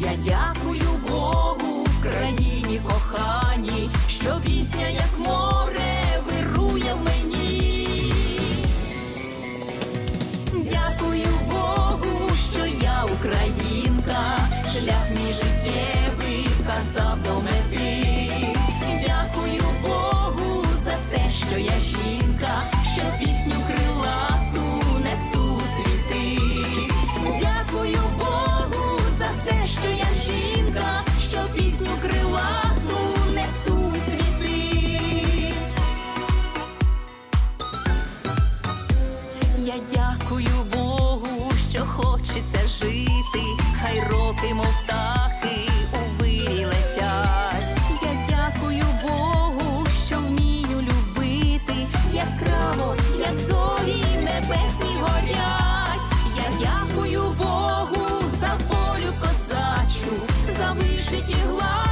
Я дякую Богу в країні коханій, що пісня, як море, вирує в мені. Дякую Богу, що я українка, шлях мій життєвий вказав до мети. Дякую Богу за те, що я жінка, що пісню шиті глади.